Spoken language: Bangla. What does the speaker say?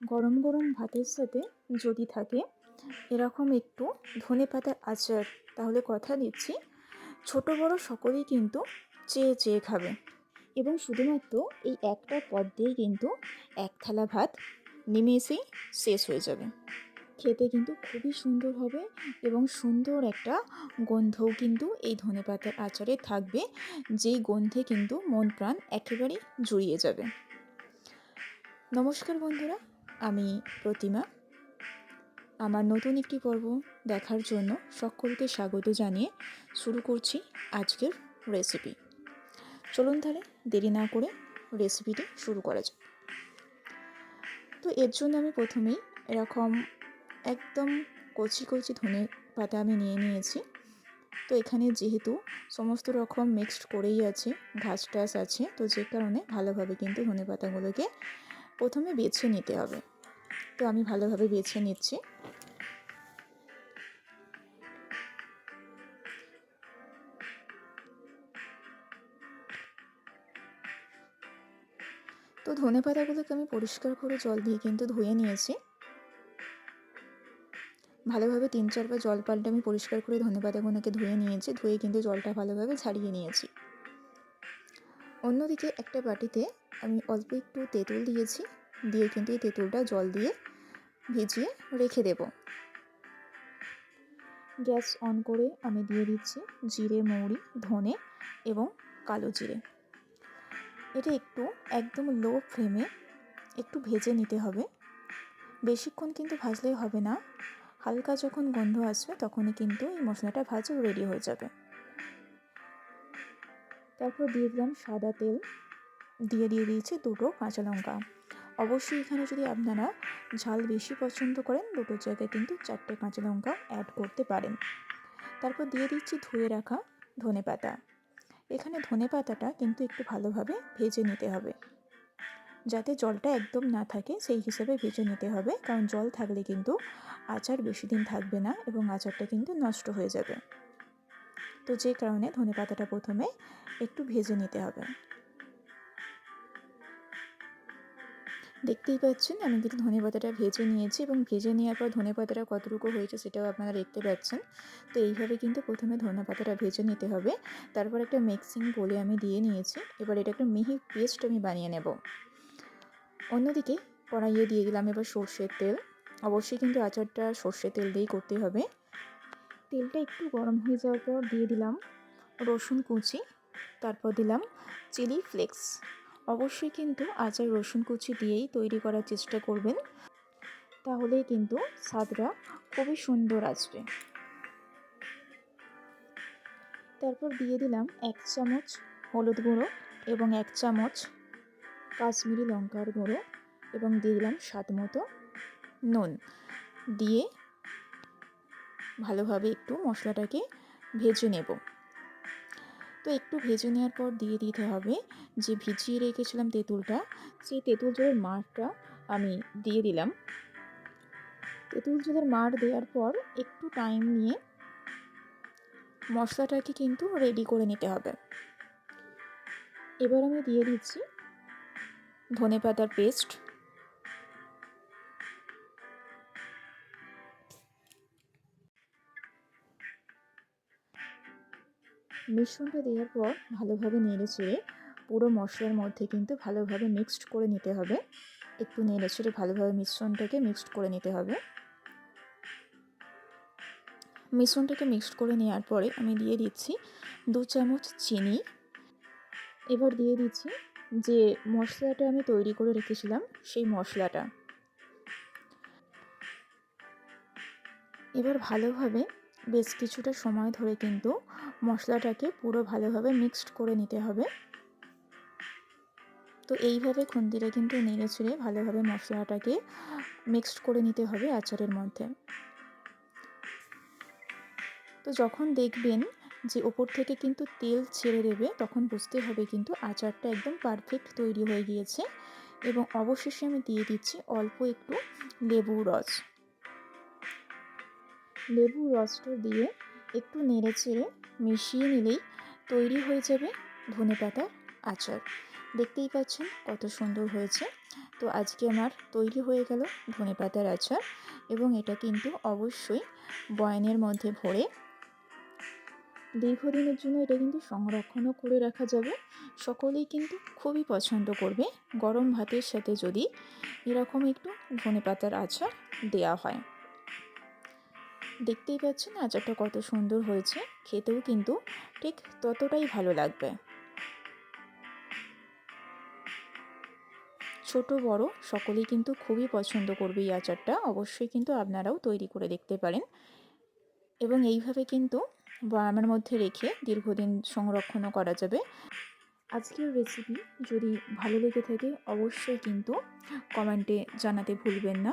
গরম গরম ভাতের সাথে যদি থাকে, এরকম একটু ধনে পাতার আচার, তাহলে কথা দিচ্ছি। ছোট বড় সকলেই কিন্তু চেয়ে চেয়ে খাবে। এবং শুধুমাত্র এই একটা পদ দিয়েই কিন্তু এক থালা ভাত নিমেষেই শেষ হয়ে যাবে। খেতে কিন্তু খুবই সুন্দর হবে এবং সুন্দর একটা গন্ধও কিন্তু এই ধনে পাতার আচারে থাকবে, যেই গন্ধে কিন্তু মন প্রাণ একেবারেই জুড়িয়ে যাবে। নমস্কার বন্ধুরা আমি প্রতিমা। আমার নতুন একটি পর্ব দেখার জন্য সকলকে স্বাগত জানিয়ে শুরু করছি আজকের রেসিপি চলুন তাহলে দেরি না করে রেসিপিটি শুরু করা যাক। তো এর জন্য আমি প্রথমেই এরকম একদম কচি কচি ধনে পাতা আমি নিয়ে নিয়েছি। তো এখানে যেহেতু সমস্ত রকম মিক্সড করেই আছে ঘাস টাস আছে, তো যে কারণে ভালোভাবে কিন্তু ধনে পাতাগুলোকে প্রথমে বেছে নিতে হবে। তো আমি ভালোভাবে বেছে নিচ্ছি। তো ধনে পাতাগুলোকে আমি পরিষ্কার করে জল দিয়ে কিন্তু ধুয়ে নিয়েছি। ভালোভাবে তিন চারবার জল পাল্টে আমি পরিষ্কার করে ধনে পাতাগুলোকে ধুয়ে নিয়েছি, ধুয়ে কিন্তু জলটা ভালোভাবে ছাড়িয়ে নিয়েছি। অন্যদিকে একটা বাটিতে আমি অল্প একটু তেঁতুল দিয়েছি। দিয়ে কিন্তু এই তেঁতুলটা জল দিয়ে ভিজিয়ে রেখে দেব। গ্যাস অন করে আমি দিয়ে দিচ্ছি জিরে, মৌরি, ধনে এবং কালো জিরে। এটা একটু একদম লো ফ্লেমে একটু ভেজে নিতে হবে। বেশিক্ষণ কিন্তু ভাজলেই হবে না। হালকা যখন গন্ধ আসবে তখনই কিন্তু এই মশলাটা ভাজা রেডি হয়ে যাবে। তারপর দিয়ে দিলাম সাদা তেল। দিয়ে দিয়ে দিয়েছি দুটো কাঁচা লঙ্কা। অবশ্যই এখানে যদি আপনারা ঝাল বেশি পছন্দ করেন, দুটো জায়গায় কিন্তু চারটে কাঁচা লঙ্কা অ্যাড করতে পারেন। তারপর দিয়ে দিচ্ছি ধুয়ে রাখা ধনে পাতা। এখানে ধনে পাতাটা কিন্তু একটু ভালোভাবে ভেজে নিতে হবে। যাতে জলটা একদম না থাকে, সেই হিসেবে ভেজে নিতে হবে। কারণ জল থাকলে কিন্তু আচার বেশি দিন থাকবে না এবং আচারটা কিন্তু নষ্ট হয়ে যাবে। তো যে কারণে ধনে পাতাটা প্রথমে একটু ভেজে নিতে হবে। দেখতেই পাচ্ছেন, আমি কিন্তু ধনে পাতাটা ভেজে নিয়েছি এবং ভেজে নেওয়ার পর ধনে পাতাটা কতটুকু হয়েছে সেটাও আপনারা দেখতে পাচ্ছেন। তো এইভাবে কিন্তু প্রথমে ধনে পাতাটা ভেজে নিতে হবে। তারপর একটা মিক্সিং বলে আমি দিয়ে নিয়েছি। এবার এটা একটা মিহি পেস্ট আমি বানিয়ে নেব। অন্যদিকে কড়াইয়ে দিয়ে দিলাম এবার সর্ষের তেল। অবশ্যই কিন্তু আচারটা সর্ষের তেল দিয়েই করতে হবে। তেলটা একটু গরম হয়ে যাওয়ার পর দিয়ে দিলাম রসুন কুচি। তারপর দিলাম চিলি ফ্লেক্স। অবশ্যই কিন্তু আচার রসুন কুচি দিয়েই তৈরি করার চেষ্টা করবেন। তাহলেই কিন্তু স্বাদটা খুবই সুন্দর আসবে। তারপর দিয়ে দিলাম এক চামচ হলুদ গুঁড়ো এবং এক চামচ কাশ্মীরি লঙ্কার গুঁড়ো এবং দিয়ে দিলাম স্বাদ মতো নুন। দিয়ে ভালোভাবে একটু মশলাটাকে ভেজে নেব। তো একটু ভেজে নেওয়ার পর দিয়ে দিতে হবে যে ভিজিয়ে রেখেছিলাম তেঁতুলটা, সেই তেঁতুল জলের মারটা আমি দিয়ে দিলাম। তেঁতুল জলের মার দেওয়ার পর একটু টাইম নিয়ে মশলাটাকে কিন্তু রেডি করে নিতে হবে। এবার আমি দিয়ে দিচ্ছি ধনে পাতার পেস্ট মিশ্রণটা দেওয়ার পর ভালোভাবে নেড়ে চেড়ে পুরো মশলার মধ্যে কিন্তু ভালোভাবে মিক্সড করে নিতে হবে। একটু নেড়ে চেড়ে ভালোভাবে মিশ্রণটাকে মিক্সড করে নিতে হবে। মিশ্রণটাকে মিক্সড করে নেওয়ার পরে আমি দিয়ে দিচ্ছি দু চামচ চিনি। এবার দিয়ে দিচ্ছি যে মশলাটা আমি তৈরি করে রেখেছিলাম সেই মশলাটা। এবার ভালোভাবে বেশ কিছুটা সময় ধরে কিন্তু মশলাটাকে পুরো ভালোভাবে মিক্সড করে নিতে হবে। তো এইভাবে খুন্তিটা কিন্তু নেড়ে ছেড়ে ভালোভাবে মশলাটাকে মিক্সড করে নিতে হবে আচারের মধ্যে। তো যখন দেখবেন যে ওপর থেকে কিন্তু তেল ছেড়ে দেবে, তখন বুঝতে হবে কিন্তু আচারটা একদম পারফেক্ট তৈরি হয়ে গিয়েছে এবং অবশেষে আমি দিয়ে দিচ্ছি অল্প একটু লেবুর রস। লেবুর রসটা দিয়ে একটু নেড়ে চেড়ে মিশিয়ে নিলেই তৈরি হয়ে যাবে ধনে পাতার আচার। দেখতেই পাচ্ছেন কত সুন্দর হয়েছে। তো আজকে আমার তৈরি হয়ে গেল ধনেপাতার আচার এবং এটা কিন্তু অবশ্যই বয়ানের মধ্যে ভরে দীর্ঘদিনের জন্য এটা কিন্তু সংরক্ষণও করে রাখা যাবে। সকলেই কিন্তু খুবই পছন্দ করবে। গরম ভাতের সাথে যদি এরকম একটু ধনেপাতার আচার দেওয়া হয়। দেখতেই পাচ্ছেন আচারটা কত সুন্দর হয়েছে। খেতেও কিন্তু ঠিক ততটাই ভালো লাগবে। ছোট, বড় সকলেই কিন্তু খুবই পছন্দ করবে এই আচারটা। অবশ্যই কিন্তু আপনারাও তৈরি করে দেখতে পারেন। এবং এইভাবে কিন্তু বয়ামের মধ্যে রেখে দীর্ঘদিন সংরক্ষণও করা যাবে। আজকের রেসিপি যদি ভালো লেগে থাকে, অবশ্যই কিন্তু কমেন্টে জানাতে ভুলবেন না।